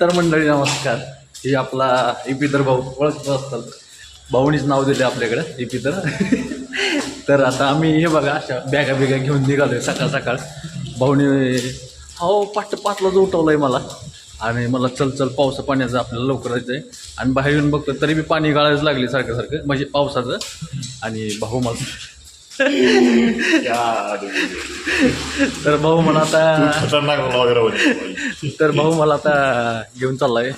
तर मंडळी नमस्कार. हे आपला इपितर भाऊ ओळखत असतात. भाऊनीच नाव दिले आपल्याकडं इपितर तर. आता आम्ही हे बघा अशा बॅगा बिगा घेऊन निघालो आहे सकाळ सकाळ. भाऊने हो पाठ पाचलाच आहे मला. आणि मला चल चल पावसा पाण्याचं आपल्याला लवकर जायचं आहे आणि बाहेर येऊन बघतो तरी बी पाणी गाळायला लागले सारखं सारखं म्हणजे पावसाचं. आणि भाऊ मला तर भाऊ मला आता तर भाऊ मला आता घेऊन चाललाय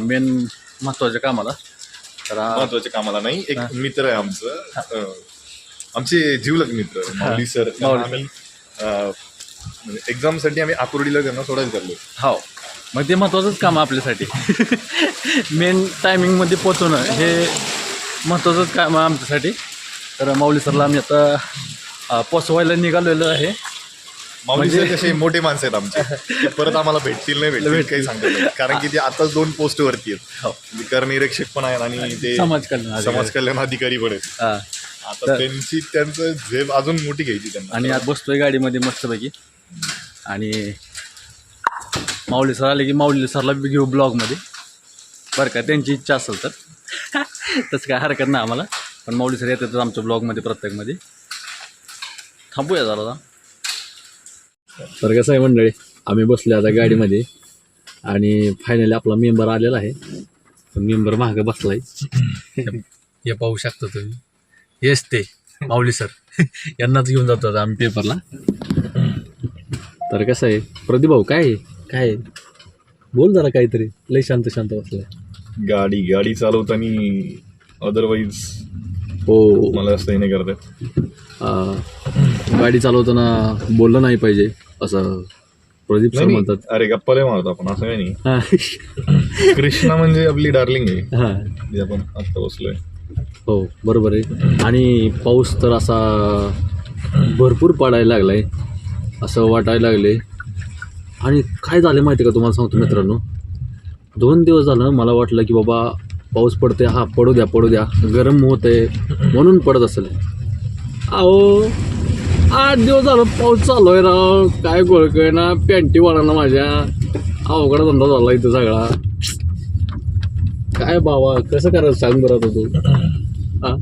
मेन महत्त्वाच्या कामाला तर महत्त्वाच्या कामाला नाही एक मित्र आहे आमचं आमचे जीवलग मित्र माऊली सर आम्ही एक्झामसाठी आम्ही आकुर्डीला त्यांना सोडायला चाललो हो मग ते महत्वाचंच काम आपल्यासाठी मेन टायमिंगमध्ये पोचवणं हे महत्वाचंच काम आहे आमच्यासाठी तर माऊली सरला आम्ही आता पोचवायला निघालेलो आहे. माऊली म्हणजे- सर कसे मोठे माणसं आहेत आमचे. ते परत आम्हाला भेटतील नाही भेटतील काही सांगता येत नाही. कारण की ते आताच दोन पोस्ट वरती आहेत. हो. म्हणजे करनिरीक्षक पण आहेत आणि ते समाज कल्याण अधिकारी. समाज कल्याण अधिकारी पण आहेत. हा. आता त्यांची त्यांचं झेप अजून मोठी घ्यायची त्यांना. आणि आज बसतोय गाडीमध्ये मस्तपैकी. आणि माऊली सर आले की माऊली सरला बी घेऊ ब्लॉगमध्ये. बरं का त्यांची इच्छा असेल तर. तसं काय हरकत नाही आम्हाला. पण माऊली सर येतातच आमच्या ब्लॉगमध्ये प्रत्येकमध्ये. थांबूया जरा आता. तर कसं आहे मंडळी आम्ही बसलो आता गाडीमध्ये आणि फायनली आपला मेंबर आलेला आहे. मेंबर मागं बसलाय. हे पाहू शकता तुम्ही. हेच ते माऊली सर यांनाच घेऊन जातो आता आम्ही पेपरला तर कसं आहे प्रदीप भाऊ काय आहे? काय आहे? बोल जरा काहीतरी. लय शांत शांत बसलाय. गाडी गाडी चालवताना अदरवाईज हो. मला असं नाही करत गाडी चालवताना बोललं नाही पाहिजे असं प्रदीप सर म्हणतात. अरे गप्पा लय मारतो आपण असं काही नाही. कृष्णा म्हणजे आपली डार्लिंग आहे. हा. आपण आत्ता बसलोय. हो बरोबर आहे. आणि पाऊस तर असा भरपूर पडायला लागलाय असं वाटायला लागले आणि काय झालं माहिती का तुम्हाला सांगतो मित्रांनो? दोन दिवस झालं मला वाटलं की बाबा पाऊस पडते हा पडू द्या पडू द्या. गरम होत आहे म्हणून पडत असेल. अहो आठ दिवस झालं पाऊस चालू आहे राव. काय गोळकय ना पॅन्टी वाढा माझ्या. अवघड धंदा झाला इथं सगळा. काय बाबा कसं करायचं सांग बरं तू. हा?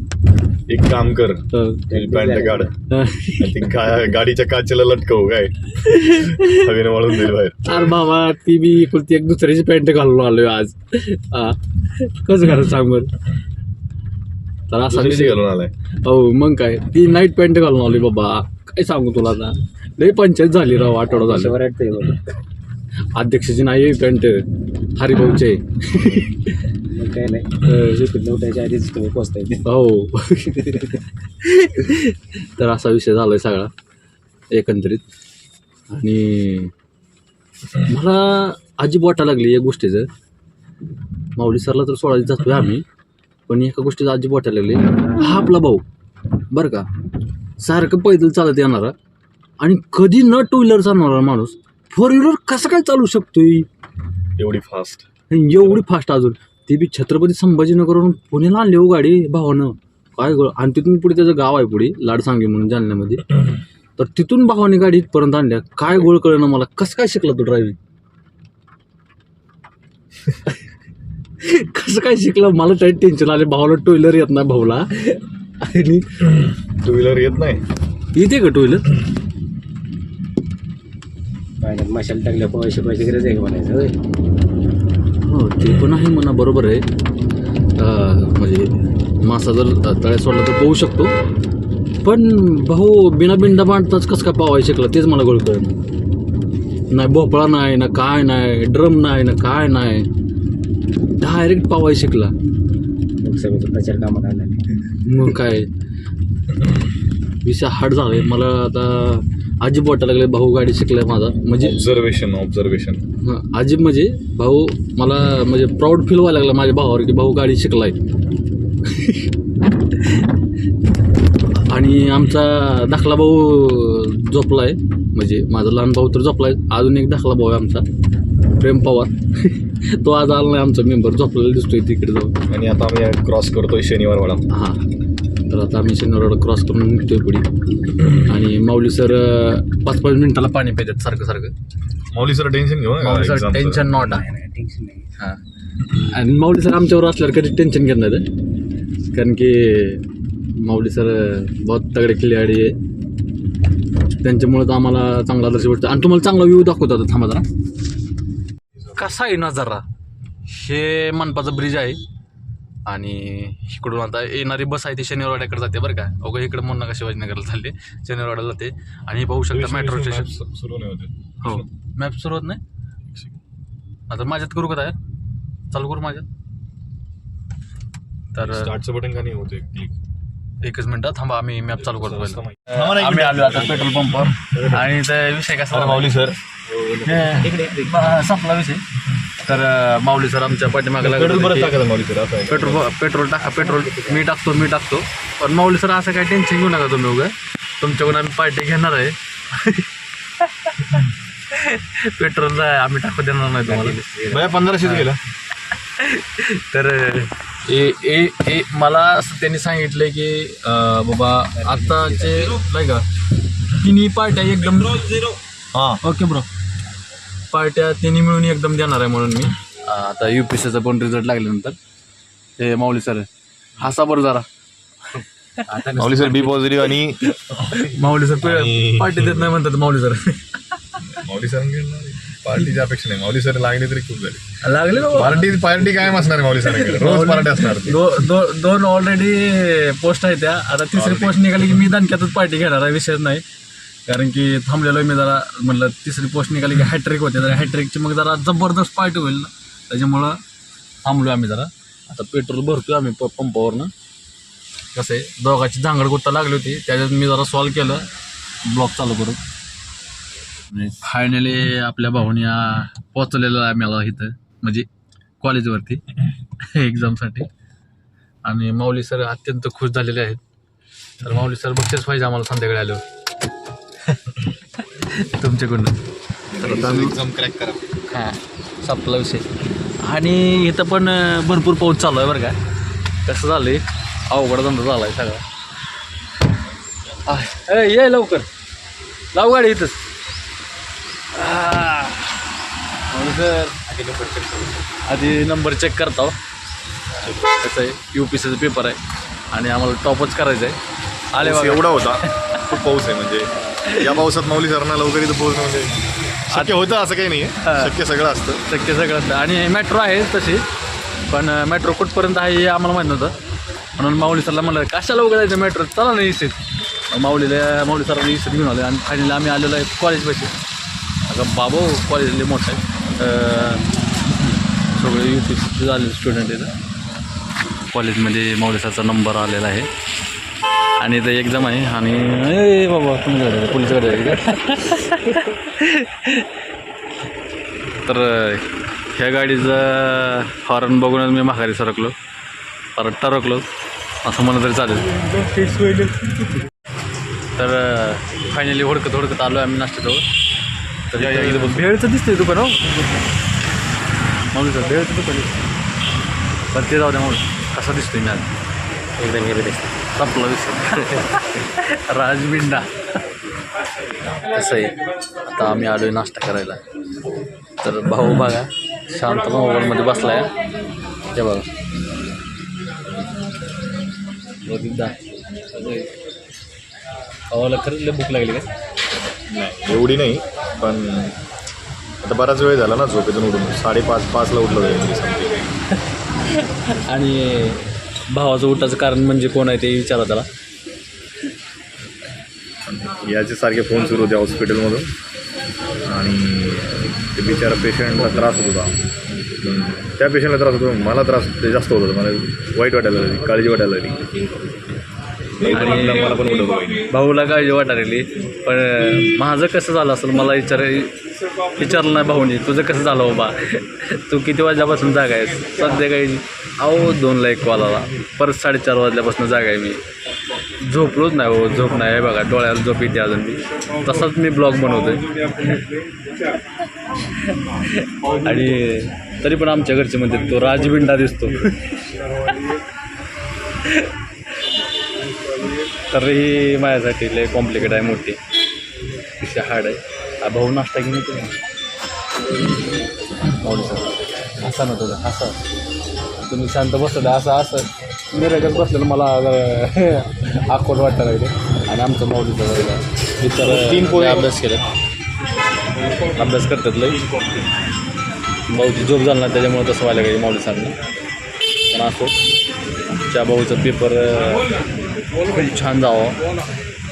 एक काम कर. तुझी पॅन्ट काढ. हा. ती गाडीच्या काचेला लटकव काय? हवेने वाळून जाईल बाहेर. अरे बाबा ती बी एकुलती एक दुसऱ्याची पॅन्ट घालून आलोय आज. हा. कसं करायचं सांग बरं? तर असा घालून आलाय. हो मग काय? ती नाईट पॅन्ट घालून आलोय बाबा. काय सांगू तुला आता? लई पंचायत झाली राव आठवडा झाला. अध्यक्षाचे नाही पॅन्ट हरिभाऊचे काय नाही आधीच तुम्ही हो. तर असा विषय झाला आहे सगळा एकंदरीत. आणि मला अजीब वाटायला लागली या गोष्टीचं. माऊली सरला तर सोडायला जातोय आम्ही पण एका गोष्टीचं अजीब वाटायला लागली. हा आपला भाऊ बरं का? सारखं पैदल चालत येणारा आणि कधी न टू व्हीलर चालणारा माणूस फोर व्हीलर कसं काय चालू शकतोय? एवढी फास्ट एवढी फास्ट अजून. ते बी छत्रपती संभाजीनगरवरून पुण्याला आणली हो गाडी भावानं. काय गं आणि तिथून पुढे त्याचं गाव आहे पुढे लाडसांगी म्हणून जालन्यामध्ये. तर तिथून भावाने गाडी इथपर्यंत आणल्या. काय गोळ कळलं मला. कसं काय शिकला तू ड्रायव्हिंग कसं काय शिकला? मला काही टेन्शन आले. भावाला टू व्हीलर येत नाही भाऊला. आणि टू व्हीलर येत नाही? येते का टू व्हीलर पाण्यात मशाल टाकल्या पैसे पैसे गरज आहे का म्हणायचं होय? हो ते पण आहे म्हणा बरोबर आहे. अं, म्हणजे मासा जर तळ्यात सोडला तर पोहू शकतो. पण भाऊ बिना बिंडा बांधताच कसं काय पावायला शिकला? तेच मला गोळ नाही भोपळा नाही ना काय नाही ड्रम नाही ना काय नाही. डायरेक्ट पावायला शिकला. लोकसभेचा प्रचार कामात आला मग काय? विषय हार्ड झालाय. मला आता अजिब वाटायला लागले भाऊ गाडी शिकलाय माझा. म्हणजे ऑब्झर्वेशन ऑब्झर्वेशन हं, अजिब म्हणजे भाऊ मला म्हणजे प्राऊड फील व्हायला लागलं माझ्या भावावर की भाऊ गाडी शिकलाय. आणि आमचा दाखला भाऊ झोपलाय. म्हणजे माझा लहान भाऊ तर झोपलाय. अजून एक दाखला भाऊ आहे आमचा प्रेम पवार. तो आज आला नाही आमचा मेंबर झोपलेला दिसतोय तिकडे जाऊन. आणि आता आम्ही क्रॉस करतोय शनिवार वाडा हां. तर आता आम्ही शनिवार क्रॉस करून निघतोय पुढे. आणि माऊली सर पाच पाच मिनिटाला पाणी पितात सारखं सारखं. मौली सर टेन्शन घेऊ माऊली सर टेन्शन नॉट आहे. टेन्शन नाही. हां. आणि माऊली सर आमच्यावर असल्यावर कधी टेन्शन घेत नाही. कारण की माऊली सर बहुत तगडे खिलाडी आहे. त्यांच्यामुळे तर आम्हाला चांगला आदर्श भेटतो. आणि तुम्हाला चांगला व्ह्यू दाखवतो आता थांबा जरा. कसा आहे नजारा? हे मनपाचं ब्रिज आहे. आणि इकडून आता येणारी बस आहे ती शनिवारवाड्याकडे जाते बरं का. अगं इकडे मोन्ना का शिवाजीनगरला चालले? शनिवारवाड्याला जाते. आणि पाहू शकता मेट्रो स्टेशन सुरू नाही होते. हो. मॅप सुरू होत नाही? आता माझ्यात करू का चालू करू माझ्यात? तर स्टार्टचं बटन का नाही होते क्लिक एकच मिनिट. थांबा आम्ही मॅप चालू करतो आम्ही आलो आता पेट्रोल पंपवर आणि ते विषय कसा? माऊली सर संपला विषय. तर माऊली सर आमच्या पाठीमागे पेट्रोल बरं की टाकायचं माऊली सर असं पेट्रोल पेट्रोल टाका पेट्रोल मी टाकतो मी टाकतो. पण माऊली सर असं काही टेन्शन घेऊ नका तुम्ही उगा. तुमच्याकडून आम्ही पार्टी घेणार आहे. पेट्रोल आम्ही टाकू देणार नाही तुम्हाला. पंधराशेच गेला. तर ए ए ए मला असं त्यांनी सांगितलं की बाबा आत्ताचे नाही का तिन्ही पार्ट्या एकदम हां. Okay bro. पार्ट्या तिन्ही मिळून एकदम देणार आहे म्हणून मी. आता यू पी सीचा पण रिझल्ट लागल्यानंतर. ते माऊली सर हसा बरं जरा. माऊली सर बी पॉझिटिव्ह आणि माऊली सर पार्टी देत नाही म्हणतात माऊली सर माऊली सर पार्टीची अपेक्षा नाही. माऊली सर लागली तरी खूप झाली. लागले पार्टी पार्टी काय असणार आहे माऊली सर रोज पार्टी असणार ती. दो, दो, दोन ऑलरेडी पोस्ट आहेत त्या. आता तिसरी पोस्ट निघाली की मी दणक्यातच पार्टी घेणार आहे. विषयच नाही. कारण की थांबलेलो आहे मी जरा म्हटलं तिसरी पोस्ट निघाली की हॅट्रिक होते जरा हॅट्रिकची मग जरा जबरदस्त पार्टी होईल ना. त्याच्यामुळं थांबलो आम्ही जरा. आता पेट्रोल भरतो आम्ही प पंपावरनं. कसं आहे दोघाची झांगड गुत्ता लागली होती त्याच्यात मी जरा सॉल्व केलं. ब्लॉक चालू करून. फायनली आपल्या भाऊनी पोचलेलं आहे मला इथं म्हणजे कॉलेजवरती एक्झामसाठी आणि माऊली सर अत्यंत खुश झालेले आहेत. तर माऊली सर बक्षीस पाहिजे आम्हाला संध्याकाळी आल्यावर. तुमच्याकडून. तर आता आम्ही एक्झाम क्रॅक करा. हां संपला विषय. आणि इथं पण भरपूर पाऊस चालू आहे बरं का. कसं झालं आहे अवघड धंदा झाला आहे सगळा ये लवकर. लाव गाडी इथंच. आह. म्हणून सर आधी नंबर चेक करता हो. कसं आहे? यू पी सीचा पेपर आहे. आणि आम्हाला टॉपच करायचं आहे आले पाऊस बघा. एवढा होता. खूप पाऊस आहे म्हणजे या पावसात माऊली सरांना लवकर इथं पोहोचणं म्हणजे शक्य होतं असं काही नाही हा. शक्य सगळं असतं. शक्य सगळं असतं. आणि मेट्रो आहे तशी पण मेट्रो कुठपर्यंत आहे हे आम्हाला माहीत नव्हतं. म्हणून माऊली सरला म्हणलं कशाला उघडायचं मेट्रो चला ना इसीत माऊलीला माऊली सरांनी इसीत घेऊन आलो. आणि फायनली आम्ही आलेलो आहे कॉलेजपाशी अगं बाबो कॉलेज लय मोठं आहे. अं, सगळे यू पी सी झालेले स्टुडंट आहेत. कॉलेजमध्ये माऊली सरचा नंबर आलेला आहे. आणि इथं एक्झाम आहे आणि ए बाबा तुमच्याकडे पोलिसकडे तर ह्या गाडीचं हॉर्न बघूनच मी माघारी सरकलो. परत टरकलो असं म्हणलं तरी चालेल. तर फायनली हुडकत हुडकत आलो आम्ही तर या, इथं बसू. भेळचं दिसतंय दुकान हो? माऊली सर भेळचं दुकान. पण ते जाऊ द्या माऊली कसा दिसतोय मी आज? एकदम हिरो दिसतं संपला विषय राजबिंडा. कसं आहे आता आम्ही आलोय नाश्ता करायला. तर भाऊ बघा शांत मोबाईलमध्ये बसलाय. ते बघा. बघितलं. भावाला खरंच लय भूक लागली का? नाही एवढी नाही पण आता बराच वेळ झाला ना झोपेतून उठून. साडेपाच पाचला उठलो आणि भावाचं उठाचं कारण म्हणजे कोण आहे ते विचारा त्याला. याचे सारखे फोन सुरू होते हॉस्पिटलमधून. आणि ते बिचारा पेशंटला त्रास होत होता. त्या पेशंटला त्रास होतो. मला त्रास ते जास्त होत होता. मला वाईट वाटायला लागली काळजी वाटायला लागली. आणि- मला पण भाऊला काळजी वाटायली पण माझं कसं झालं असेल मला विचार विचारलं नाही भाऊनी तुझं कसं झालं बाबा? तू किती वाजल्यापासून जागा आहेस संध्याकाळी अहो दोनला एक कॉल आला. परत साडेचार वाजल्यापासून जागा आहे मी. झोपलोच नाही हो झोप नाही. आहे बघा डोळ्याला झोप येते अजून मी तसाच मी ब्लॉग बनवतोय. आणि तरी पण आमच्या घरचे म्हणते तो राजबिंडा दिसतो. तर ही माझ्यासाठी लय कॉम्प्लिकेट आहे मोठी. तिथे हार्ड आहे. भाऊ नाश्ता घेऊन येतो माऊली सर असा ना तुझं असं तुम्ही शांत बसलं असं असं. निरगत बसलेलं मला आकवड वाटायला लागले आणि आमचं माऊलीचं वगैरे इतर तीन पोहे अभ्यास केला अभ्यास करतात लई भाऊची झोप झाला ना त्याच्यामुळे तसं व्हायला पाहिजे माऊली सरांना पण असो आमच्या भाऊचं पेपर खूप छान जावं.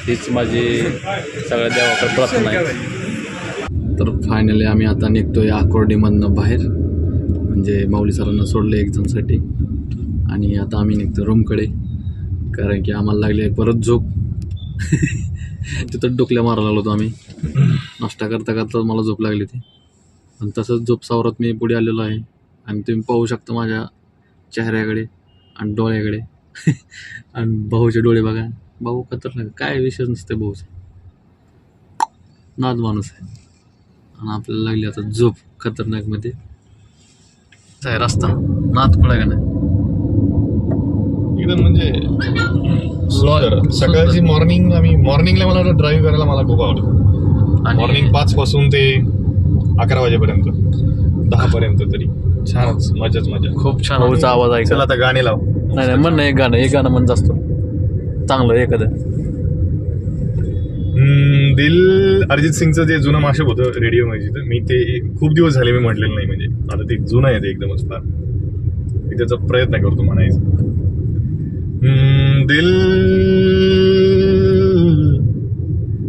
हीच माझी सगळ्या देवाकडे प्रार्थना आहे. तर फायनली आम्ही आता निघतो आहे आकोर्डीमधनं बाहेर. म्हणजे माऊली सरांना सोडलं एक्झामसाठी. आणि आता आम्ही निघतो रूमकडे. कारण की आम्हाला लागले परत झोप. तिथं डोकल्या मारायला लागलो होतो आम्ही. नाश्ता करता करता मला झोप लागली ती आणि तसंच झोप सावरत मी पुढे आलेलो आहे. आणि तुम्ही पाहू शकता माझ्या चेहऱ्याकडे आणि डोळ्याकडे. आणि भाऊचे डोळे बघा. भाऊ खतरनाक काय विषय नसते भाऊचा. नाद माणूस आहे. आणि आपल्याला लागली आता झोप खतरनाकमध्ये. आहे रस्ता नाद कुठं का नाही? एकदम म्हणजे सकाळची मॉर्निंग आम्ही मॉर्निंगला मला वाटतं ड्राईव्ह करायला मला खूप आवडतं आणि मॉर्निंग पाच पासून ते अकरा वाजेपर्यंत. दहा पर्यंत तरी. छानच. मजाच मजा. खूप छान. आवाज चल ऐकला आता गाणे लाव. नाही नाही म्हण ना एक गाणं एक गाणं म्हणत असतो. चांगलं एखादं. दिल अरिजित सिंगचं जे जुनं माशप होतं रेडिओ मध्ये तर मी ते खूप दिवस झाले मी म्हटलेलं नाही म्हणजे आता ते जुनं आहे ते एकदमच फार. मी त्याचा प्रयत्न करतो म्हणायचं. दिल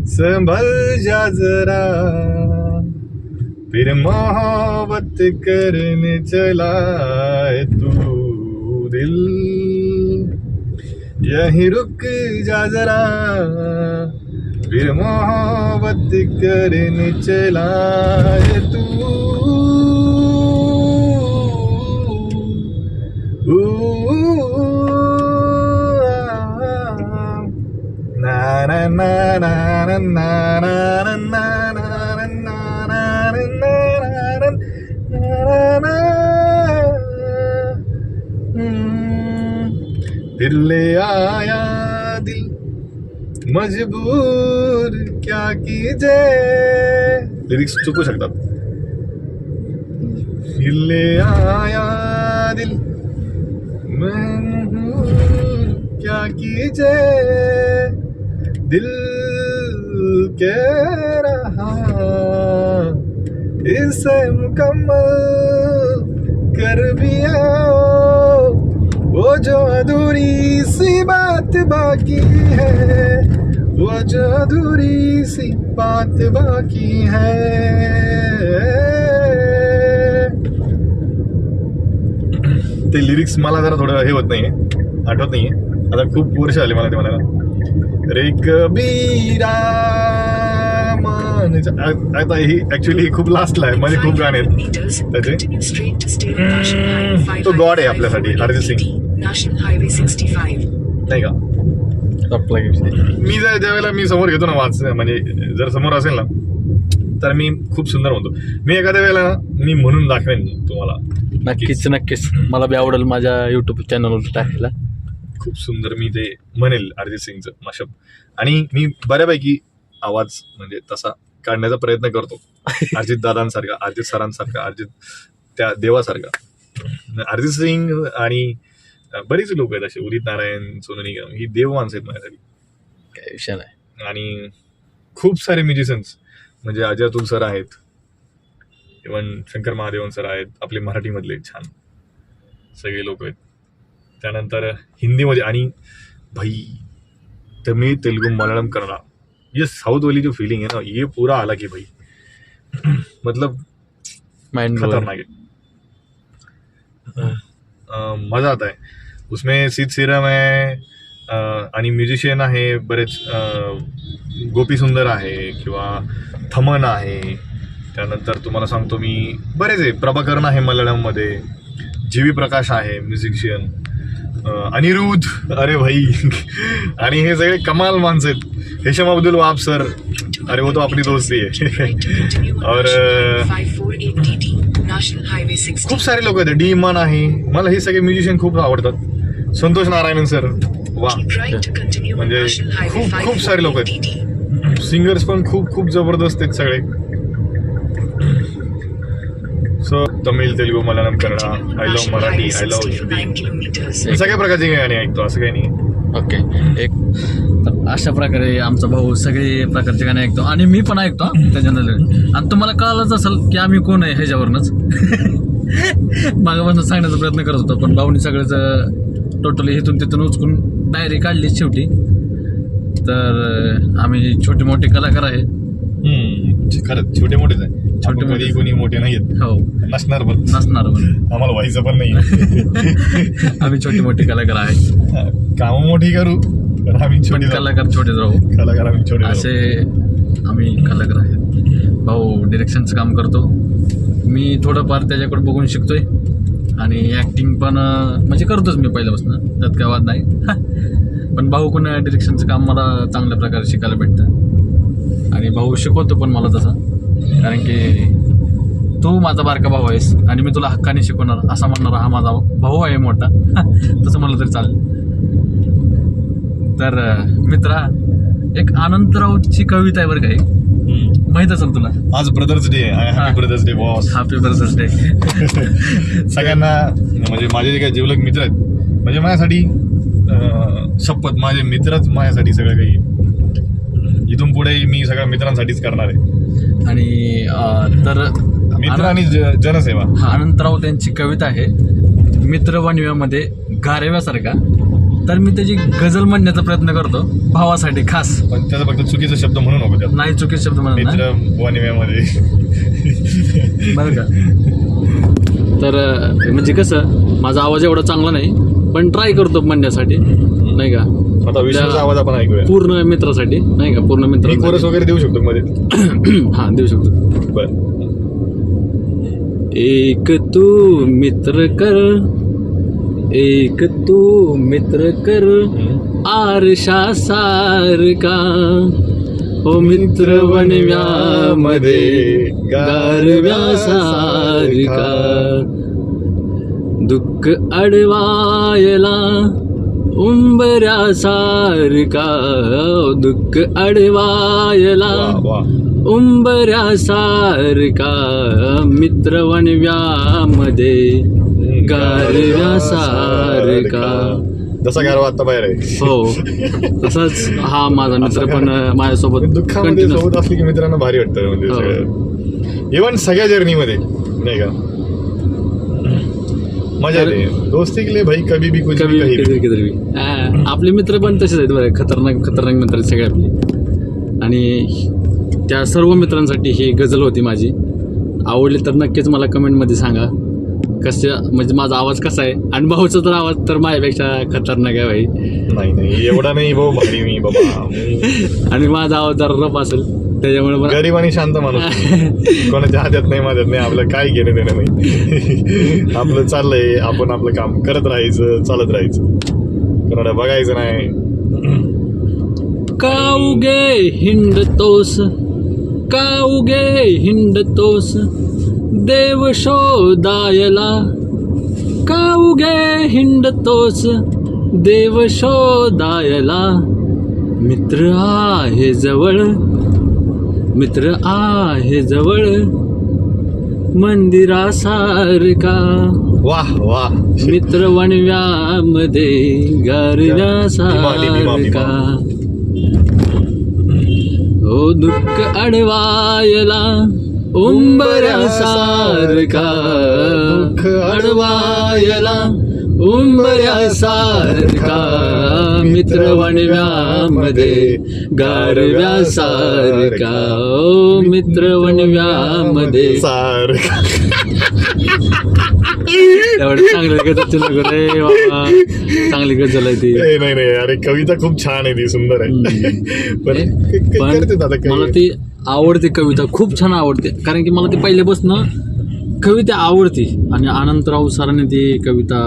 संभल जा जरा. फिर मोहब्बत करने चला तू दिल. यही रुक जा जरा. फिर मोहब्बत करने चलाए तू दिल आया मजबूर क्या कीजे लिरिक्स चुकू शकतात दिल ले आया दिल। क्या कीजे दिल कह रहा, इसे मुकम्मल कर भी आओ। वो जो अधूरी सी बात बाकी है वो जो अधूरी सी बात बाकी है। ते लिरिक्स मला जरा थोडं हे होत नाहीये आठवत नाहीये. आता खूप वर्ष आले मला ते म्हणायला. रे कबीरा आता ही ऍक्च्युली ही खूप लास्टला आहे माझे खूप गाणे आहेत. त्याचे. तो गॉड आहे आपल्यासाठी Arijit Singh. National highway sixty five नाही का? आपला मी जर ज्यावेळेला मी समोर घेतो ना वाच म्हणजे जर समोर असेल ना तर मी खूप सुंदर म्हणतो. मी एखाद्या वेळेला ना मी म्हणून दाखवेन तुम्हाला. नक्कीच नक्कीच. मला बी आवडेल माझ्या युट्यूब चॅनलवर टाकायला. खूप सुंदर मी ते म्हणेल अरिजित सिंगचं मशब आणि मी बऱ्यापैकी आवाज म्हणजे तसा काढण्याचा प्रयत्न करतो. अरिजित दादांसारखा अरिजित सरांसारखा अरिजित त्या देवासारखा. अरिजित सिंग आणि बरीच लोक आहेत असे. उदित नारायण सोनू निगम ही देव माणसं आहेत माझ्यासाठी. काय विषय नाही. आणि खूप सारे म्युझिशियन्स म्हणजे अजय अतुल सर आहेत. इवन शंकर महादेवन सर आहेत. आपले मराठीमधले छान सगळे लोक आहेत. त्यानंतर हिंदीमध्ये आणि भाई तमिळ तेलुगू मल्याळम कन्नडा. ये साउथ वाली जो फीलिंग है ना ये पूरा अलग है भाई. मतलब माइंड खतरनाक है. मजा आता है उसमें सीत सिरम है आणि म्युझिशियन आहे बरेच गोपी सुंदर आहे किंवा थमन आहे. त्यानंतर तुम्हाला सांगतो मी बरेच आहे. प्रभाकरण आहे मल्याळममध्ये. जी व्ही प्रकाश आहे म्युझिशियन. अनिरुद्ध अरे भाई. आणि हे सगळे कमाल माणसं आहेत. हेशम अब्दुल वाब सर. अरे वो तो आपली दोस्ती आहे. और नॅशनल हायवे सिक्स्टी खूप सारे लोक आहेत. डी मन आहे. मला हे सगळे म्युझिशियन खूप आवडतात. संतोष नारायणन सर वा म्हणजे खूप- खूप सारे लोक आहेत. सिंगर्स पण खूप खूप जबरदस्त आहेत सगळे. So Tamil Telugu Malayalam Kannada I love Marathi I love 60, Hindi. 9 kilometers. मी सगळ्या प्रकारचे गाणी ऐकतो असं काही नाही. ओके एक अशा प्रकारे आमचा भाऊ सगळे प्रकारचे गाणे ऐकतो. आणि मी पण ऐकतो त्याच्यानंतर आणि तुम्हाला कळालंच असेल की आम्ही कोण आहे ह्याच्यावरनच. मागापासून सांगण्याचा प्रयत्न करत होतो पण भाऊनी सगळंच टोटली इथून तिथून उचकून डायरी काढली शेवटी. तर आम्ही छोटे मोठे कलाकार आहे. खरंच छोटे मोठेच आहे. छोटे. कधी कोणी मोठे नाही आहेत हो. नसणार पण. नसणार पण. आम्हाला व्हायचं पण नाही. आम्ही छोटे मोठे कलाकार आहे. कामं मोठी करू. आम्ही छोटे. कलाकार छोटे राहू कलाकार आम्ही छोटे. असे आम्ही कलाकार आहेत. भाऊ डिरेक्शनचं काम करतो. मी थोडंफार त्याच्याकडे बघून शिकतोय. आणि ॲक्टिंग पण म्हणजे करतोच मी पहिल्यापासून. त्यात काय वाद नाही. पण भाऊ कोण डिरेक्शनचं काम मला चांगल्या प्रकारे शिकायला भेटतं आणि भाऊ शिकवतो पण मला तसं. कारण की तू माझा बारका भाऊ आहेस आणि मी तुला हक्काने शिकवणार असा म्हणणारा हा माझा भाऊ आहे मोठा. तसं म्हणलं तरी चालेल. तर मित्रा एक अनंतरावची कविता आहे बरं काही. माहीत असेल तुला? आज ब्रदर्स डे आहे. हा. Happy brothers day boss happy birthday day सगळ्यांना म्हणजे माझे जे काही जीवलग मित्र आहेत म्हणजे माझ्यासाठी शपथ माझे मित्रच माझ्यासाठी सगळं काही. इथून पुढे मी सगळ्या मित्रांसाठीच करणार आहे. आणि तर मित्र आणि जनसेवा. हा अनंतराव त्यांची कविता आहे मित्रवणव्यामध्ये गारेव्यासारखा. तर मी त्याची गझल म्हणण्याचा प्रयत्न करतो भावासाठी खास. पण त्याचा फक्त चुकीचा शब्द म्हणू नको त्यात नाही चुकीचे शब्द मित्र वनिव्यामध्ये बरं का? तर अं, म्हणजे कसं माझा आवाज एवढा चांगला नाही पण ट्राय करतो म्हणण्यासाठी नाही का? आता विष्णूचा आवाज आपण ऐकूया. पूर्ण मित्रासाठी नाही का? पूर्ण मी कोरस मित्र वगैरे देऊ शकतो मध्ये. हा देऊ शकतो. बर. एक तू मित्र कर एक तू मित्र कर आरशा सारका हो मित्र वनव्यामध्ये गारव्या सारका दुःख अडवायला उंबऱ्या सारका दुःख अडवायला उंबऱ्या सारका मित्रवणव्यामध्ये गारव्या सारका जसा गारवा आता बाहेर आहे. हो. तसाच हा माझा मित्र पण माझ्यासोबत दुःखामध्ये सोबत असली की मित्रांना भारी वाटतं म्हणजे हो. सगळं. इव्हन सगळ्या जर्नीमध्ये नाही का? मजा तर- येते दोस्ती के लिए भाई कभी भी कुछ भी कमी कहीं भी. बी. आ, आपले मित्र पण तसेच आहेत बरं. खतरनाक खतरनाक मित्र आहेत सगळे आपले. आणि त्या सर्व मित्रांसाठी ही गझल होती माझी. आवडली तर नक्कीच मला कमेंटमध्ये सांगा. कशा म्हणजे माझा आवाज कसा आहे? आणि भाऊचा तर आवाज तर माझ्यापेक्षा खतरनाक आहे भाई. नाही नाही एवढा नाही भाऊ भारी मी बाबा आणि माझा आवाज जरा रफ असेल त्याच्यामुळे मला गरीब आणि शांत माणूस. कोणाच्या हात्यात नाही माझ्यात नाही आपलं काय घेणं देणं नाही. आपलं चाललंय आपण आपलं काम करत राहायचं चालत राहायचं. कोणाला बघायचं नाही. काऊगे हिंडतोस? काऊगे हिंडतोस? देव शोधायला. काऊगे हिंडतोस? देव शोधायला. मित्र आहे जवळ. मित्र आहे जवळ. मंदिरासारका वाह वाह. मित्र वणव्यामध्ये गारव्यासारखा हो दुःख अडवायला. उंबऱ्यासारखा दुःख अडवायला उंबऱ्यासारखा मित्र वणव्यामध्ये गारव्यासारखा ओ मित्र वणव्यामध्ये सार एवढं चांगलं गजल नको रे बाबा. चांगली गजल आहे ती. ए, नाही नाही. अरे कविता खूप छान आहे ती सुंदर आहे. पण करते दादा. मला ती आवडते कविता खूप छान आवडते. कारण की मला ती पहिल्यापासून कविता आवडते. आणि अनंतराव सरांनी ती कविता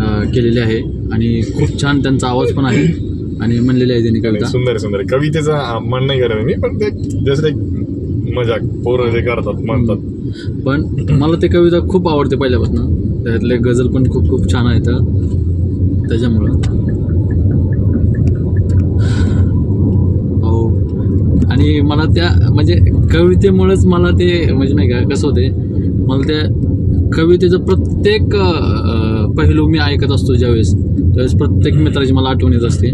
अं, केलेली आहे. आणि खूप छान त्यांचा आवाज पण आहे. आणि म्हणलेली आहे त्यांनी नाही, कविता सुंदर सुंदर. कवितेचा मन नाही करत मी पण ते जस्ट एक मजाक पोरं जे करतात म्हणतात. पण मला ते कविता खूप आवडते पहिल्यापासून. त्यातले गझल पण खूप खूप छान आहेत त्याच्यामुळं. हो आणि मला त्या म्हणजे कवितेमुळेच मला ते म्हणजे नाही का कसं होते मला त्या कवितेचं प्रत्येक अं, पैलू मी ऐकत असतो ज्यावेळेस. त्यावेळेस प्रत्येक मित्राची मला आठवण येत असते.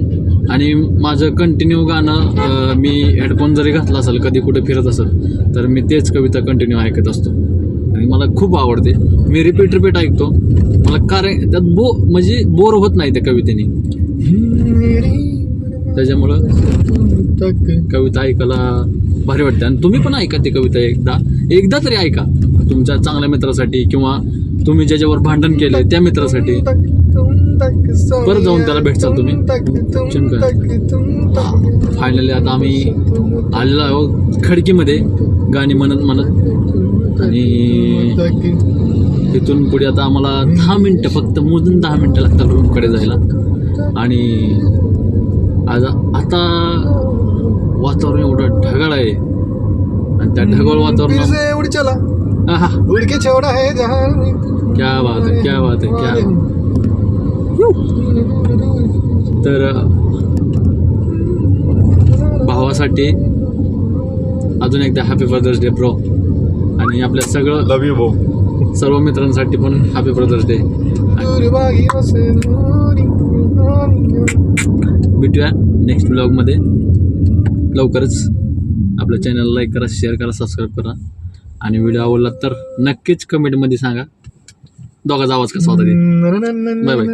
आणि माझं कंटिन्यू गाणं मी हेडफोन जरी घातला असेल कधी कुठे फिरत असेल तर मी तेच कविता कंटिन्यू ऐकत असतो. आणि मला खूप आवडते. मी रिपीट रिपीट ऐकतो. मला कारण त्यात बो म्हणजे बोर होत नाही त्या कवितेने. त्याच्यामुळं कविता ऐकायला भारी वाटते. आणि तुम्ही पण ऐका ती कविता एकदा. एकदा तरी ऐका. तुमच्या चांगल्या मित्रासाठी किंवा तुम्ही ज्याच्यावर भांडण केलं त्या मित्रासाठी. परत जाऊन त्याला भेटचाल तुम्ही. फायनली आता आम्ही आलेलो आहोत खडकीमध्ये. गाणी म्हणत म्हणत. आणि तिथून पुढे आता आम्हाला दहा मिनटं फक्त मोजून दहा मिनटं लागतात रूमकडे जायला. आणि आज आता वातावरण एवढं ढगाळ आहे. आणि त्या ढगाळ वातावरण उड़ चला आहा, क्या बात आहे क्या बात आहे क्या तर भावासाठी अजून एकदा हॅपी ब्रदर्स डे ब्रो आणि आपल्या सगळं लव यू भाऊ सर्व मित्रांसाठी पण हॅपी ब्रदर्स डे भेटूया नेक्स्ट ब्लॉगमध्ये लवकरच आपल्या चॅनलला लाईक करा शेअर करा सबस्क्राईब करा. आणि व्हिडिओ आवडला तर नक्कीच कमेंटमध्ये सांगा. दोघाचा आवाज कसा होता ते बाय बाय.